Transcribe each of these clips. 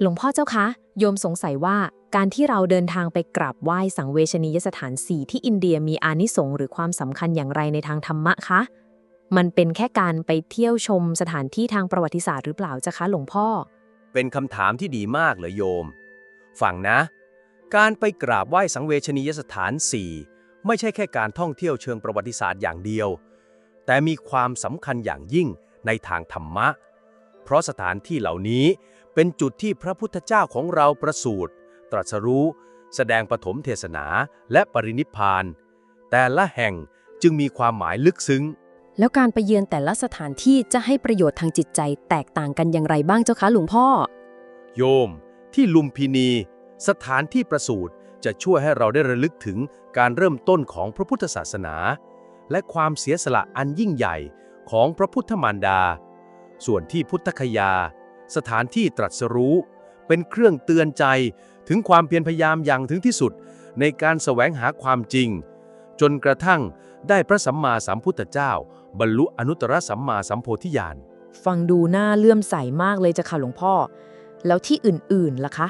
หลวงพ่อเจ้าคะ โยมสงสัยว่าการที่เราเดินทางไปกราบไหว้สังเวชนียสถานสี่ที่อินเดียมีอานิสงส์หรือความสำคัญอย่างไรในทางธรรมะคะ มันเป็นแค่การไปเที่ยวชมสถานที่ทางประวัติศาสตร์หรือเปล่าจ้าคะ หลวงพ่อ เป็นคำถามที่ดีมากเลยโยม ฟังนะ การไปกราบไหว้สังเวชนียสถาน4ไม่ใช่แค่การท่องเที่ยวเชิงประวัติศาสตร์อย่างเดียว แต่มีความสำคัญอย่างยิ่งในทางธรรมะ เพราะสถานที่เหล่านี้เป็นจุดที่พระพุทธเจ้าของเราประสูติตรัสรู้ แสดงปฐมเทศนาและปรินิพพาน แต่ละแห่งจึงมีความหมายลึกซึ้ง แล้วการไปเยือนแต่ละสถานที่จะให้ประโยชน์ทางจิตใจแตกต่างกันอย่างไรบ้างเจ้าคะหลวงพ่อ โยม ที่ลุมพินี สถานที่ประสูติจะช่วยให้เราได้ระลึกถึงการเริ่มต้นของพระพุทธศาสนา และความเสียสละอันยิ่งใหญ่ของพระพุทธมารดา ส่วนที่พุทธคยา สถานที่ตรัสรู้ เป็นเครื่องเตือนใจถึงความเพียรพยายามอย่างถึงที่สุด ในการแสวงหาความจริง จนกระทั่งได้พระสัมมาสัมพุทธเจ้า บรรลุอนุตตรสัมมาสัมโพธิญาณฟังดูน่าเลื่อมใสมากเลยจ้าค่ะหลวงพ่อ แล้วที่อื่นๆล่ะคะ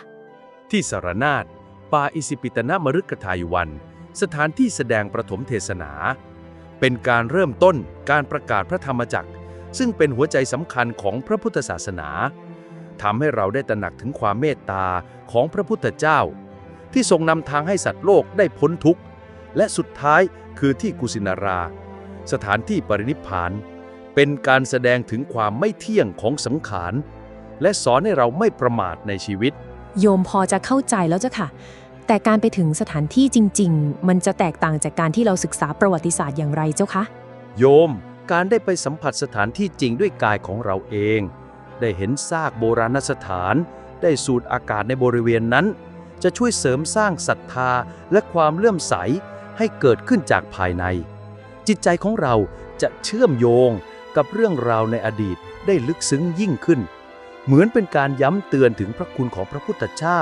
ที่สารนาฏป่าอิสิปิตนมฤกทายวัน สถานที่แสดงประถมเทศนา เป็นการเริ่มต้นการประกาศพระธรรมจักร ซึ่งเป็นหัวใจสำคัญของพระพุทธศาสนาทำให้เราได้ตระหนักถึงความเมตตาของพระพุทธเจ้า ที่ทรงนำทางให้สัตว์โลกได้พ้นทุกข์ และสุดท้ายคือที่กุสินารา สถานที่ปรินิพพาน เป็นการแสดงถึงความไม่เที่ยงของสังขาร และสอนให้เราไม่ประมาทในชีวิต โยมพอจะเข้าใจแล้วเจ้าค่ะ แต่การไปถึงสถานที่จริง ๆ มันจะแตกต่างจากการที่เราศึกษาประวัติศาสตร์อย่างไรเจ้าคะโยม การได้ไปสัมผัสสถานที่จริงด้วยกายของเราเอง ได้เห็นซากโบราณสถาน ได้สูดอากาศในบริเวณนั้น จะช่วยเสริมสร้างศรัทธาและความเลื่อมใสให้เกิดขึ้นจากภายใน จิตใจของเราจะเชื่อมโยงกับเรื่องราวในอดีตได้ลึกซึ้งยิ่งขึ้น เหมือนเป็นการย้ำเตือนถึงพระคุณของพระพุทธเจ้า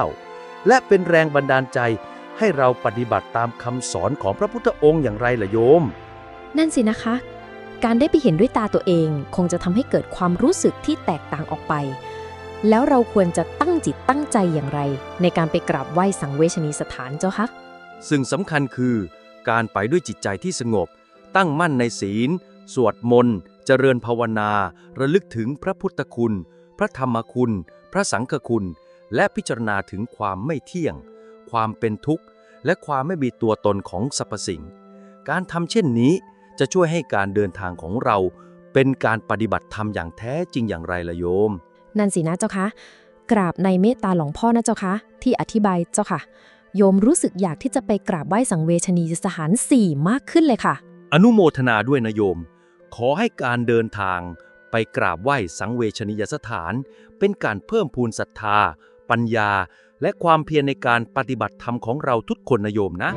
และเป็นแรงบันดาลใจให้เราปฏิบัติตามคำสอนของพระพุทธองค์อย่างไรล่ะโยม นั่นสินะคะ การได้ไปเห็นด้วยตาตัวเอง คงจะทำให้เกิดความรู้สึกที่แตกต่างออกไป แล้วเราควรจะตั้งจิตตั้งใจอย่างไร ในการไปกราบไหว้สังเวชนีสถานเจ้าคะซึ่งสำคัญคือ การไปด้วยจิตใจที่สงบ ตั้งมั่นในศีล สวดมนต์ เจริญภาวนา ระลึกถึงพระพุทธคุณ พระธรรมคุณ พระสังฆคุณ และพิจารณาถึงความไม่เที่ยง ความเป็นทุกข์ และความไม่มีตัวตนของสรรพสิ่ง การทำเช่นนี้ จะช่วยให้การเดินทางของเรา เป็นการปฏิบัติธรรมอย่างแท้จริงอย่างไรละโยม นั่นสินะเจ้าคะ กราบในเมตตาหลวงพ่อนะเจ้าคะ ที่อธิบายเจ้าค่ะ โยมรู้สึกอยากที่จะไปกราบไหว้สังเวชนียสถานสี่มากขึ้นเลยค่ะ อนุโมทนาด้วยนะโยม ขอให้การเดินทาง ไปกราบไหว้สังเวชนียสถาน เป็นการเพิ่มพูนศรัทธา ปัญญา และความเพียรในการปฏิบัติธรรมของเราทุกคนนะโยมนะ